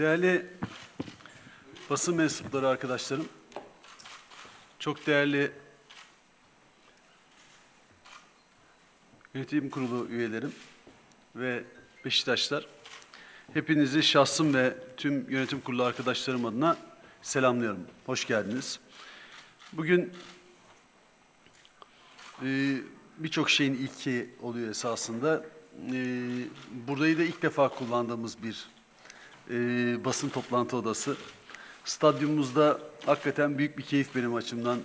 Değerli basın mensupları arkadaşlarım, çok değerli yönetim kurulu üyelerim ve Beşiktaşlar, hepinizi şahsım ve tüm yönetim kurulu arkadaşlarım adına selamlıyorum. Hoş geldiniz. Bugün e, birçok şeyin ilki oluyor esasında. E, burayı da ilk defa kullandığımız bir e, basın toplantı odası. Stadyumumuzda hakikaten büyük bir keyif benim açımdan.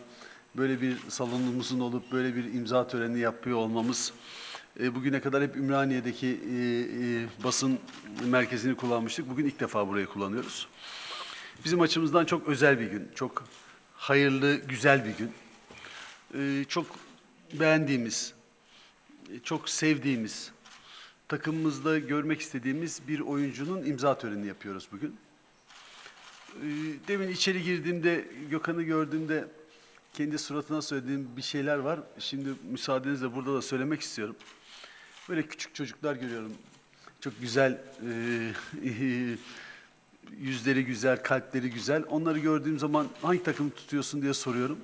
Böyle bir salonumuzun olup böyle bir imza töreni yapıyor olmamız. E, bugüne kadar hep Ümraniye'deki e, e, basın merkezini kullanmıştık. Bugün ilk defa burayı kullanıyoruz. Bizim açımızdan çok özel bir gün, çok hayırlı, güzel bir gün. E, çok beğendiğimiz, çok sevdiğimiz, takımımızda görmek istediğimiz bir oyuncunun imza törenini yapıyoruz bugün. Ee, Demin içeri girdiğimde, Gökhan'ı gördüğümde kendi suratına söylediğim bir şeyler var. Şimdi müsaadenizle burada da söylemek istiyorum. Böyle küçük çocuklar görüyorum. Çok güzel, e, yüzleri güzel, kalpleri güzel. Onları gördüğüm zaman hangi takımı tutuyorsun diye soruyorum.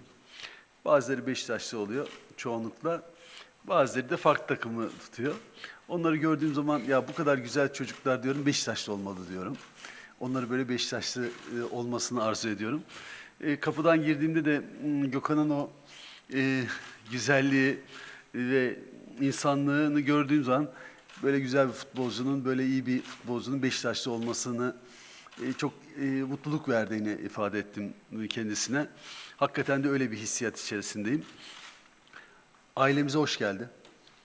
Bazıları Beşiktaşlı oluyor çoğunlukla. Bazıları da farklı takımı tutuyor. Onları gördüğüm zaman ya bu kadar güzel çocuklar diyorum Beşiktaşlı olmalı diyorum. Onları böyle Beşiktaşlı e, olmasını arzu ediyorum. E, kapıdan girdiğimde de m, Gökhan'ın o e, güzelliği ve insanlığını gördüğüm zaman böyle güzel bir futbolcunun, böyle iyi bir futbolcunun Beşiktaşlı olmasını e, çok e, mutluluk verdiğini ifade ettim kendisine. Hakikaten de öyle bir hissiyat içerisindeyim. Ailemize hoş geldi.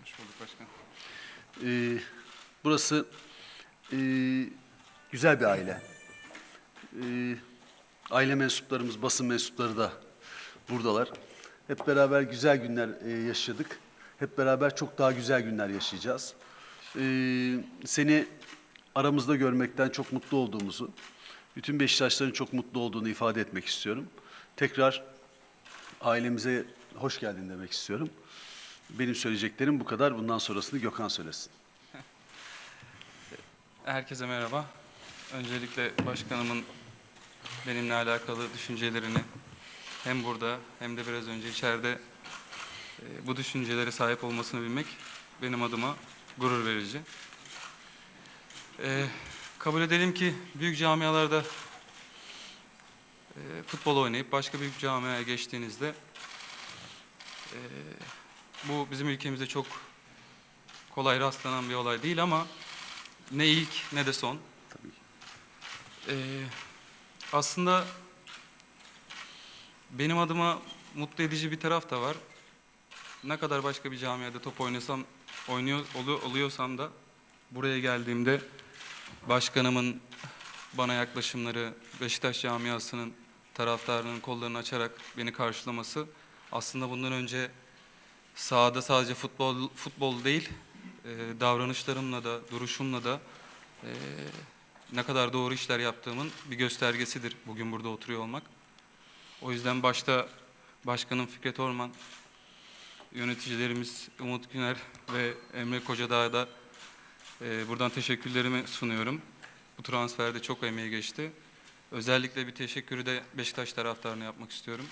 Hoş bulduk başkanım. Ee, burası e, güzel bir aile. Ee, aile mensuplarımız, basın mensupları da buradalar. Hep beraber güzel günler e, yaşadık. Hep beraber çok daha güzel günler yaşayacağız. Ee, seni aramızda görmekten çok mutlu olduğumuzu, bütün Beşiktaşların çok mutlu olduğunu ifade etmek istiyorum. Tekrar ailemize hoş geldin demek istiyorum. Benim söyleyeceklerim bu kadar. Bundan sonrasını Gökhan söylesin. Herkese merhaba. Öncelikle başkanımın benimle alakalı düşüncelerini hem burada hem de biraz önce içeride e, bu düşüncelere sahip olmasını bilmek benim adıma gurur verici. E, kabul edelim ki büyük camialarda e, futbol oynayıp başka büyük camiaya geçtiğinizde bu bizim ülkemizde çok kolay rastlanan bir olay değil ama ne ilk ne de son. Tabii. Ee, aslında benim adıma mutlu edici bir taraf da var. Ne kadar başka bir camiada top oynasam, oynuyor olu- oluyorsam da buraya geldiğimde başkanımın bana yaklaşımları, Beşiktaş camiasının taraftarının kollarını açarak beni karşılaması aslında bundan önce sahada sadece futbol futbol değil, e, davranışlarımla da, duruşumla da e, ne kadar doğru işler yaptığımın bir göstergesidir bugün burada oturuyor olmak. O yüzden başta Başkanım Fikret Orman, yöneticilerimiz Umut Güner ve Emre Kocadağ'a da e, buradan teşekkürlerimi sunuyorum. Bu transferde çok emeği geçti. Özellikle bir teşekkürü de Beşiktaş taraftarına yapmak istiyorum.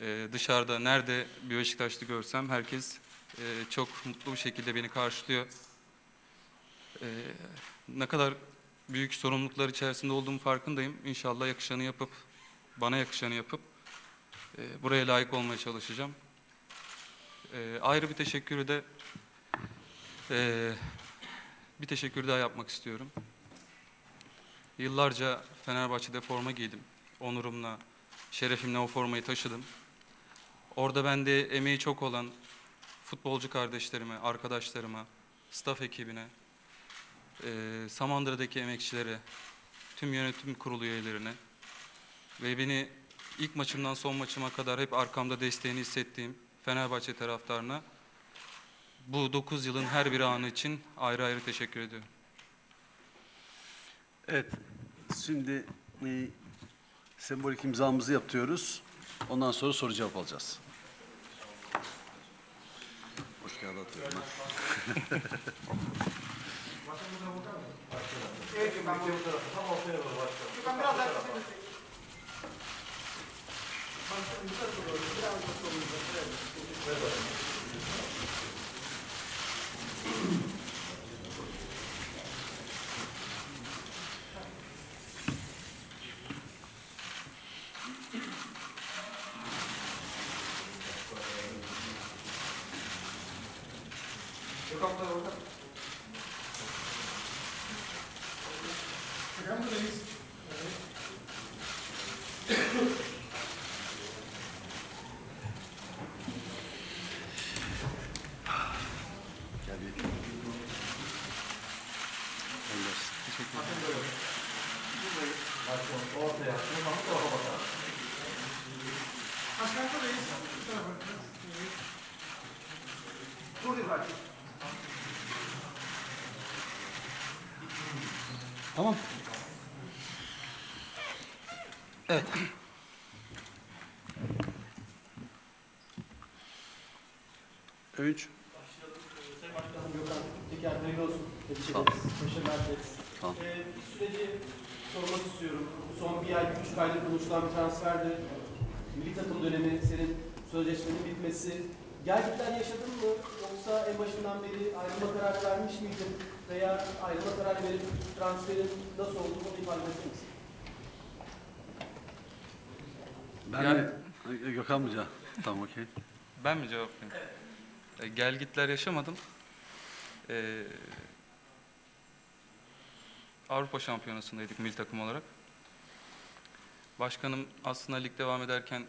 Ee, dışarıda nerede bir Beşiktaşlı görsem herkes e, çok mutlu bir şekilde beni karşılıyor. Ee, ne kadar büyük sorumluluklar içerisinde olduğumu farkındayım. İnşallah yakışanı yapıp, bana yakışanı yapıp e, buraya layık olmaya çalışacağım. Ee, ayrı bir teşekkürü de e, bir teşekkür daha yapmak istiyorum. Yıllarca Fenerbahçe'de forma giydim. Onurumla, şerefimle o formayı taşıdım. Orada bende emeği çok olan futbolcu kardeşlerime, arkadaşlarıma, staff ekibine, eee Samandıra'daki emekçilere, tüm yönetim kurulu üyelerine ve beni ilk maçımdan son maçıma kadar hep arkamda desteğini hissettiğim Fenerbahçe taraftarına bu 9 yılın her bir anı için ayrı ayrı teşekkür ediyorum. Evet, şimdi e, sembolik imzamızı yapıyoruz. Ondan sonra soru cevap alacağız. Hoş geldin atıyorum. ha. Evet Gökhan bu tarafa. Tam ortaya doğru başlayalım. Gökhan biraz daha kısa Gökhan bu tarafa. Gökhan buradayız. Gel bir. Önder. Teşekkür ederim. Başlayalım. Ortaya. Gökhan bu tarafa bakalım. Başkan buradayız. Bu tarafa. Evet. Buradayız başkanım. Tamam. Evet. Övünç. Sayın Başkanım Gökhan Teker hayırlı olsun. Tebrik Sağ ol. ederiz. Başarılar dileriz. Sağ ol. Ee, bir süreci sormak istiyorum. Bu son bir ay, buçuk aydır konuşulan bir transferdi. Milli takım dönemi, senin sözleşmenin bitmesi. Gelgitler yaşadın mı? Yoksa en başından beri ayrılma kararı vermiş miydin? Veya ayrılma kararı verip transferin nasıl olduğunu onu ifade misin? Ben Yani- mi? Gökhan mı? Tamam okey. Ben mi cevap vereyim? E, gel gitler yaşamadım. E, Avrupa Şampiyonası'ndaydık milli takım olarak. Başkanım aslında lig devam ederken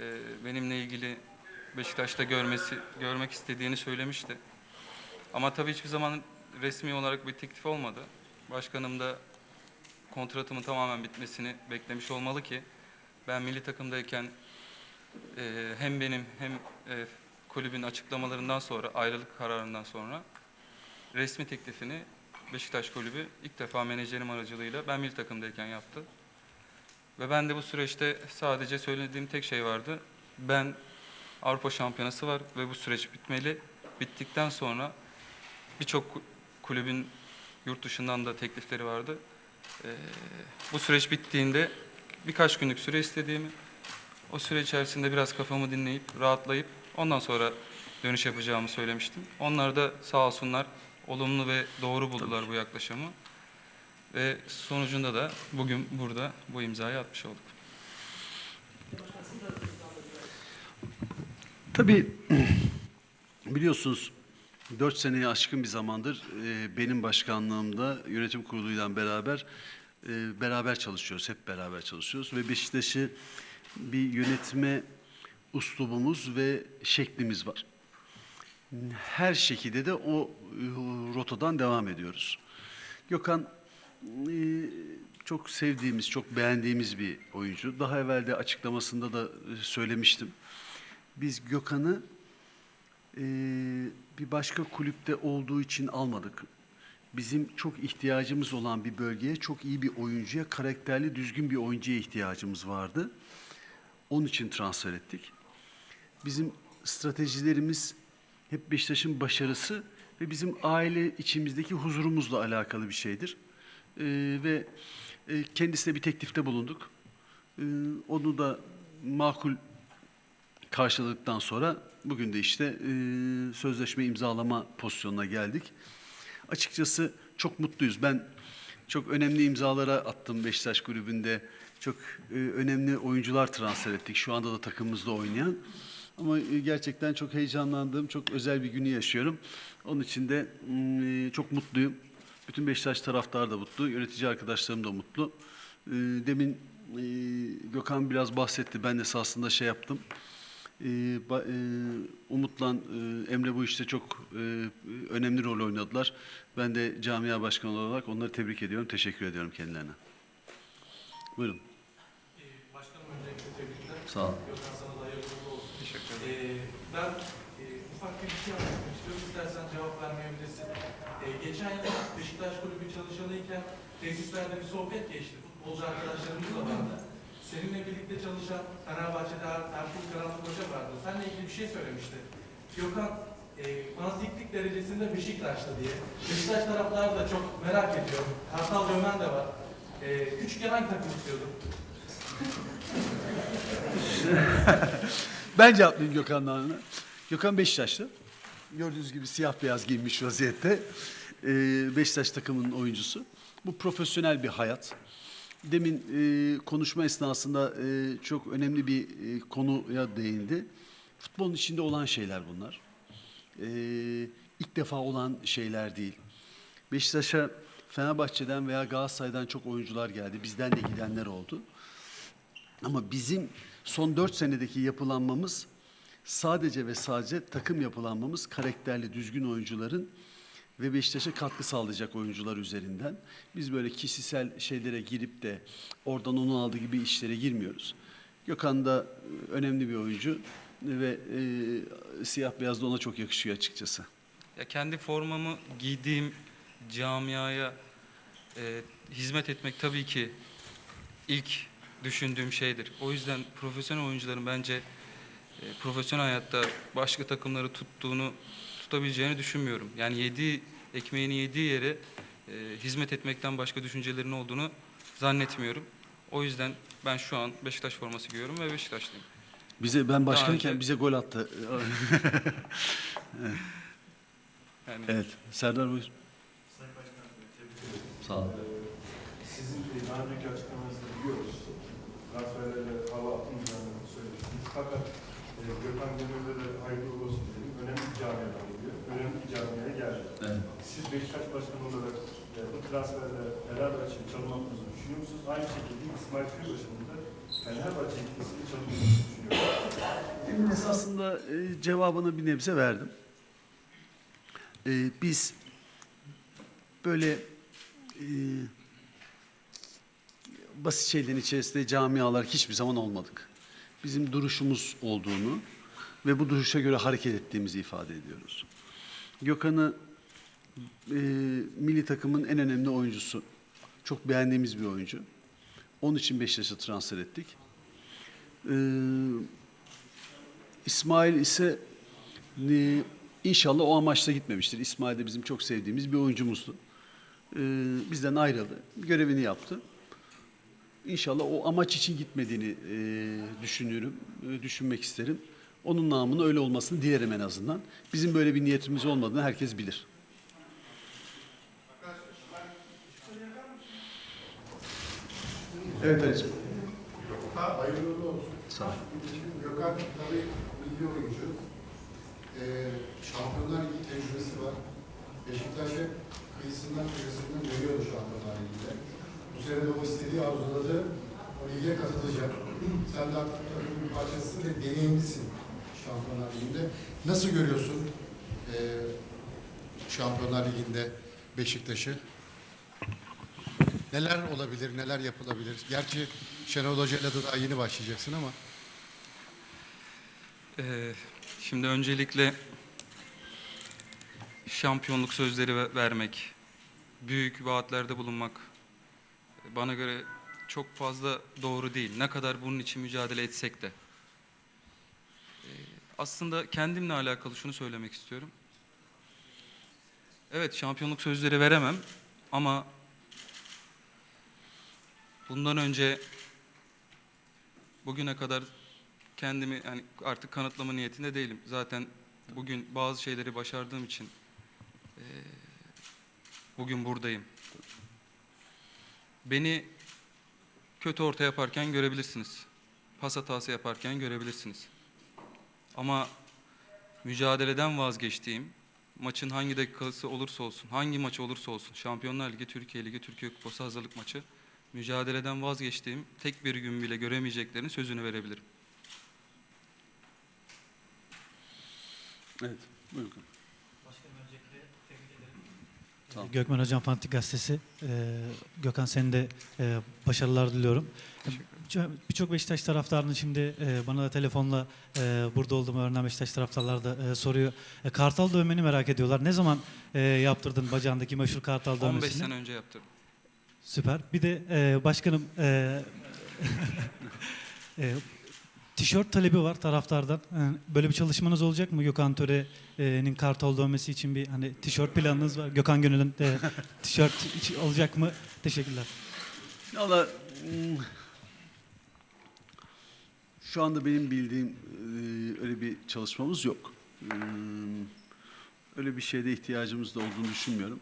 e, benimle ilgili Beşiktaş'ta görmesi görmek istediğini söylemişti. Ama tabii hiçbir zaman resmi olarak bir teklif olmadı. Başkanım da kontratımın tamamen bitmesini beklemiş olmalı ki ben milli takımdayken e, hem benim hem e, kulübün açıklamalarından sonra ayrılık kararından sonra resmi teklifini Beşiktaş kulübü ilk defa menajerim aracılığıyla ben milli takımdayken yaptı. Ve ben de bu süreçte sadece söylediğim tek şey vardı. Ben Avrupa Şampiyonası var ve bu süreç bitmeli. Bittikten sonra birçok ku- kulübün yurt dışından da teklifleri vardı. Ee, bu süreç bittiğinde birkaç günlük süre istediğimi, o süre içerisinde biraz kafamı dinleyip, rahatlayıp ondan sonra dönüş yapacağımı söylemiştim. Onlar da sağ olsunlar olumlu ve doğru buldular bu yaklaşımı. Ve sonucunda da bugün burada bu imzayı atmış olduk. Tabii biliyorsunuz 4 seneye aşkın bir zamandır e, benim başkanlığımda yönetim kuruluyla beraber e, beraber çalışıyoruz. Hep beraber çalışıyoruz ve Beşiktaş'ı bir yönetme uslubumuz ve şeklimiz var. Her şekilde de o e, rotadan devam ediyoruz. Gökhan e, çok sevdiğimiz, çok beğendiğimiz bir oyuncu. Daha evvel de açıklamasında da e, söylemiştim. Biz Gökhan'ı e, bir başka kulüpte olduğu için almadık. Bizim çok ihtiyacımız olan bir bölgeye, çok iyi bir oyuncuya, karakterli, düzgün bir oyuncuya ihtiyacımız vardı. Onun için transfer ettik. Bizim stratejilerimiz hep Beşiktaş'ın başarısı ve bizim aile içimizdeki huzurumuzla alakalı bir şeydir. E, ve e, kendisine bir teklifte bulunduk. E, onu da makul karşıladıktan sonra bugün de işte e, sözleşme imzalama pozisyonuna geldik. Açıkçası çok mutluyuz. Ben çok önemli imzalara attım Beşiktaş kulübünde. Çok e, önemli oyuncular transfer ettik. Şu anda da takımımızda oynayan. Ama e, gerçekten çok heyecanlandığım, çok özel bir günü yaşıyorum. Onun için de mm, e, çok mutluyum. Bütün Beşiktaş taraftarı da mutlu, yönetici arkadaşlarım da mutlu. E, Demin e, Gökhan biraz bahsetti. Ben de esasında şey yaptım. Ee, e, Umut'la e, Emre bu işte çok e, önemli rol oynadılar. Ben de camia başkanı olarak onları tebrik ediyorum, teşekkür ediyorum kendilerine. Buyurun. Başkanım öncelikle tebrikler. Sağ ol. Gökhan sana da hayırlı olsun. Teşekkür ederim. Ee, ben e, ufak bir şey anlatmak istiyorum. İstersen cevap vermeyebilirsin. Ee, geçen yıl Beşiktaş Kulübü çalışanıyken tesislerde bir sohbet geçti. Futbolcu arkadaşlarımız da vardı. Seninle birlikte çalışan Fenerbahçe'de Er- Ertuğrul Karanlık Hoca vardı. Seninle ilgili bir şey söylemişti. Gökhan e, fanatiklik derecesinde Beşiktaşlı diye. Beşiktaş taraftarı da çok merak ediyor. Kartal dövmen de var. E, küçükken hangi takım istiyordun? Ben cevaplayayım Gökhan'ın anına. Gökhan Beşiktaşlı. Gördüğünüz gibi siyah beyaz giyinmiş vaziyette. Ee, Beşiktaş takımının oyuncusu. Bu profesyonel bir hayat. Demin e, konuşma esnasında e, çok önemli bir e, konuya değindi. Futbolun içinde olan şeyler bunlar. E, ilk defa olan şeyler değil. Beşiktaş'a Fenerbahçe'den veya Galatasaray'dan çok oyuncular geldi. Bizden de gidenler oldu. Ama bizim son dört senedeki yapılanmamız sadece ve sadece takım yapılanmamız karakterli, düzgün oyuncuların ve Beşiktaş'a katkı sağlayacak oyuncular üzerinden. Biz böyle kişisel şeylere girip de oradan onu aldı gibi işlere girmiyoruz. Gökhan da e, önemli bir oyuncu ve e, siyah beyaz da ona çok yakışıyor açıkçası. Ya kendi formamı giydiğim camiaya e, hizmet etmek tabii ki ilk düşündüğüm şeydir. O yüzden profesyonel oyuncuların bence e, profesyonel hayatta başka takımları tuttuğunu tutabileceğini düşünmüyorum. Yani yediği ekmeğini yediği yere e, hizmet etmekten başka düşüncelerin olduğunu zannetmiyorum. O yüzden ben şu an Beşiktaş forması giyiyorum ve Beşiktaşlıyım. Bize ben başkanken önce- bize gol attı. Yani evet. Serdar buyur. Sağ ol. Sizin e, daha önceki açıklamanızda biliyoruz. Transferlerle hava atmayacağını söylemiştiniz. Fakat e, Gökhan Gönül'de de hayırlı uğurlu olsun dedim. Önemli bir camiadan geliyor. Önemli bir camiaya geldi. Evet. Siz Beşiktaş Başkanı olarak e, bu transferle Fenerbahçe için çalınmadığınızı düşünüyor musunuz? Aynı şekilde İsmail Kırbaşı'nın da Fenerbahçe gitmesini çalınmadığınızı düşünüyor musunuz? Esasında e, cevabını bir nebze verdim. E, biz böyle e, basit şeylerin içerisinde camialar hiçbir zaman olmadık. Bizim duruşumuz olduğunu ve bu duruşa göre hareket ettiğimizi ifade ediyoruz. Gökhan'ı e, milli takımın en önemli oyuncusu. Çok beğendiğimiz bir oyuncu. Onun için Beşiktaş'a transfer ettik. Ee, İsmail ise e, inşallah o amaçla gitmemiştir. İsmail de bizim çok sevdiğimiz bir oyuncumuzdu. Ee, bizden ayrıldı. Görevini yaptı. İnşallah o amaç için gitmediğini e, düşünüyorum, e, düşünmek isterim. Onun namına öyle olmasını dilerim en azından. Bizim böyle bir niyetimiz olmadığını herkes bilir. Evet Ali'ciğim. Ha, hayırlı olsun. Sağ ol. Gökhan tabii milli oyuncu. Ee, Şampiyonlar Ligi tecrübesi var. Beşiktaş'ı kıyısından kıyısından görüyordu Şampiyonlar Ligi'de. Bu sene de o istediği arzuladı. O lige katılacak. Sen de artık takımın bir parçasısın ve deneyimlisin Şampiyonlar Ligi'nde. Nasıl görüyorsun ee, Şampiyonlar Ligi'nde Beşiktaş'ı? Neler olabilir, neler yapılabilir? Gerçi Şenol Hoca'yla da daha yeni başlayacaksın ama Ee, şimdi öncelikle şampiyonluk sözleri ve- vermek, büyük vaatlerde bulunmak bana göre çok fazla doğru değil. Ne kadar bunun için mücadele etsek de. Ee, aslında kendimle alakalı şunu söylemek istiyorum. Evet şampiyonluk sözleri veremem ama bundan önce bugüne kadar kendimi yani artık kanıtlama niyetinde değilim. Zaten bugün bazı şeyleri başardığım için eee, bugün buradayım. Beni kötü orta yaparken görebilirsiniz. Pas hatası yaparken görebilirsiniz. Ama mücadeleden vazgeçtiğim, maçın hangi dakikası olursa olsun, hangi maç olursa olsun, Şampiyonlar Ligi, Türkiye Ligi, Türkiye Kupası hazırlık maçı, mücadeleden vazgeçtiğim tek bir gün bile göremeyeceklerinin sözünü verebilirim. Evet. Buyurun. Tamam. Gökmen Hocam Fantik Gazetesi. Ee, Gökhan senin de e, başarılar diliyorum. Ço- Birçok Beşiktaş taraftarının şimdi e, bana da telefonla e, burada olduğumu öğrenen Beşiktaş taraftarlar da e, soruyor. E, kartal dövmeni merak ediyorlar. Ne zaman e, yaptırdın bacağındaki meşhur kartal 15 dövmesini? sene önce yaptırdım. Süper. Bir de e, başkanım e, e, tişört talebi var taraftardan. Yani böyle bir çalışmanız olacak mı? Gökhan Töre'nin kartal dövmesi için bir hani tişört planınız var. Gökhan Gönül'ün de tişört olacak mı? Teşekkürler. Valla hmm, şu anda benim bildiğim e, öyle bir çalışmamız yok. Hmm, Öyle bir şeyde ihtiyacımız da olduğunu düşünmüyorum.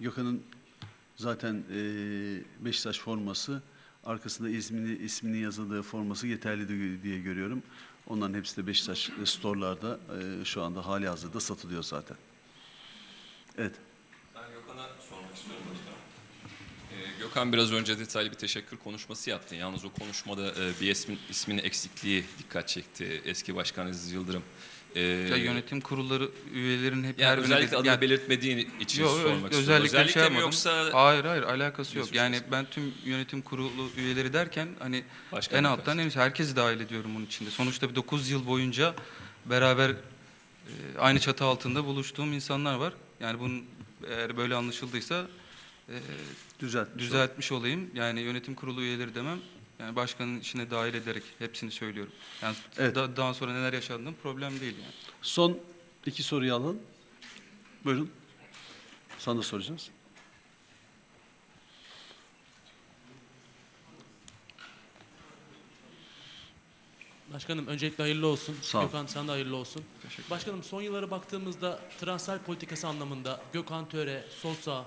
Gökhan'ın zaten e, Beşiktaş forması arkasında ismini isminin yazıldığı forması yeterli diye görüyorum. Onların hepsi de Beşiktaş store'larda e, şu anda hali hazırda satılıyor zaten. Evet. Ben Gökhan'a sormak istiyorum başkanım. Ee, Gökhan biraz önce detaylı bir teşekkür konuşması yaptı. Yalnız o konuşmada bir ismin, ismin eksikliği dikkat çekti. Eski Başkan Aziz Yıldırım. Ee, Ya yönetim kurulları üyelerin hep yani her özellikle adını yani- belirtmediğin için Yok, sormak istiyorum. özellikle şey mi yapmadım. yoksa Hayır hayır alakası yok. Yani olsun. ben tüm yönetim kurulu üyeleri derken hani başka en alttan en üst herkesi dahil ediyorum bunun içinde. Sonuçta bir 9 yıl boyunca beraber e, aynı çatı altında buluştuğum insanlar var. Yani bunun eğer böyle anlaşıldıysa e, Düzeltmiş olduk. düzeltmiş olayım. Yani yönetim kurulu üyeleri demem. Yani başkanın içine dahil ederek hepsini söylüyorum. Yani Evet. da- daha sonra neler yaşandığım problem değil yani. Son iki soruyu alalım. Buyurun. Sana da soracağız. Başkanım öncelikle hayırlı olsun. Sağ ol. Gökhan sana da hayırlı olsun. Başkanım son yıllara baktığımızda transfer politikası anlamında Gökhan Töre, Sosa,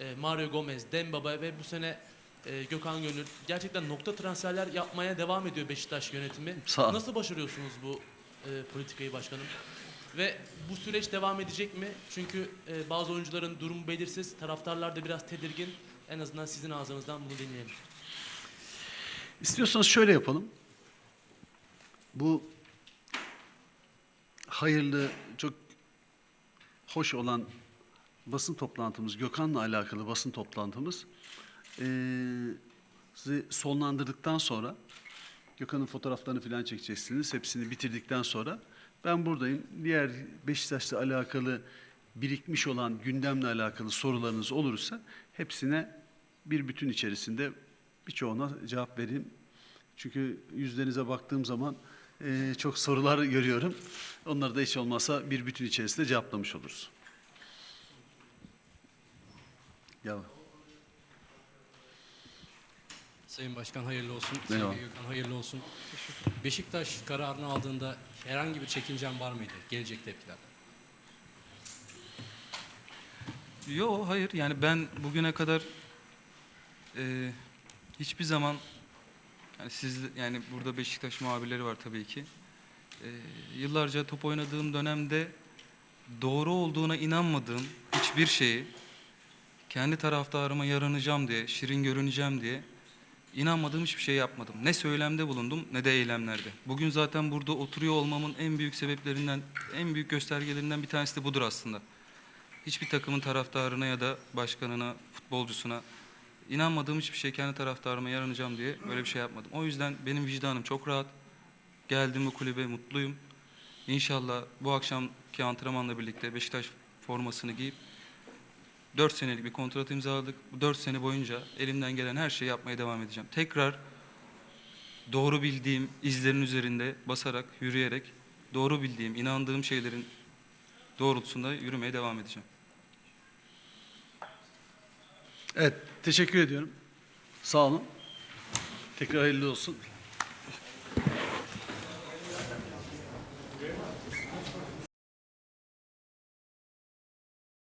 e, Mario Gomez, Dembaba ve bu sene e, Gökhan Gönül gerçekten nokta transferler yapmaya devam ediyor Beşiktaş yönetimi. Sağ ol. Nasıl başarıyorsunuz bu e, politikayı başkanım? Ve bu süreç devam edecek mi? Çünkü e, bazı oyuncuların durumu belirsiz, taraftarlar da biraz tedirgin. En azından sizin ağzınızdan bunu dinleyelim. İstiyorsanız şöyle yapalım. Bu hayırlı, çok hoş olan basın toplantımız, Gökhan'la alakalı basın toplantımız sizi sonlandırdıktan sonra Gökhan'ın fotoğraflarını falan çekeceksiniz. Hepsini bitirdikten sonra ben buradayım. Diğer Beşiktaş'la alakalı birikmiş olan gündemle alakalı sorularınız olursa hepsine bir bütün içerisinde birçoğuna cevap vereyim. Çünkü yüzlerinize baktığım zaman eee, çok sorular görüyorum. Onları da hiç olmazsa bir bütün içerisinde cevaplamış oluruz. Ya. Sayın Başkan hayırlı olsun. Sayın Gökhan hayırlı olsun. Beşiktaş kararını aldığında herhangi bir çekincen var mıydı? Gelecek tepkiler. Yo hayır yani ben bugüne kadar e, hiçbir zaman yani siz yani burada Beşiktaş muhabirleri var tabii ki. E, yıllarca top oynadığım dönemde doğru olduğuna inanmadığım hiçbir şeyi kendi taraftarıma yaranacağım diye, şirin görüneceğim diye inanmadığım hiçbir şey yapmadım. Ne söylemde bulundum ne de eylemlerde. Bugün zaten burada oturuyor olmamın en büyük sebeplerinden, en büyük göstergelerinden bir tanesi de budur aslında hiçbir takımın taraftarına ya da başkanına, futbolcusuna inanmadığım hiçbir şey kendi taraftarıma yaranacağım diye böyle bir şey yapmadım. O yüzden benim vicdanım çok rahat. Geldim bu kulübe mutluyum. İnşallah bu akşamki antrenmanla birlikte Beşiktaş formasını giyip 4 senelik bir kontrat imzaladık. Bu 4 sene boyunca elimden gelen her şeyi yapmaya devam edeceğim. Tekrar doğru bildiğim izlerin üzerinde basarak, yürüyerek doğru bildiğim, inandığım şeylerin doğrultusunda yürümeye devam edeceğim. Evet, teşekkür ediyorum. Sağ olun. Tekrar hayırlı olsun.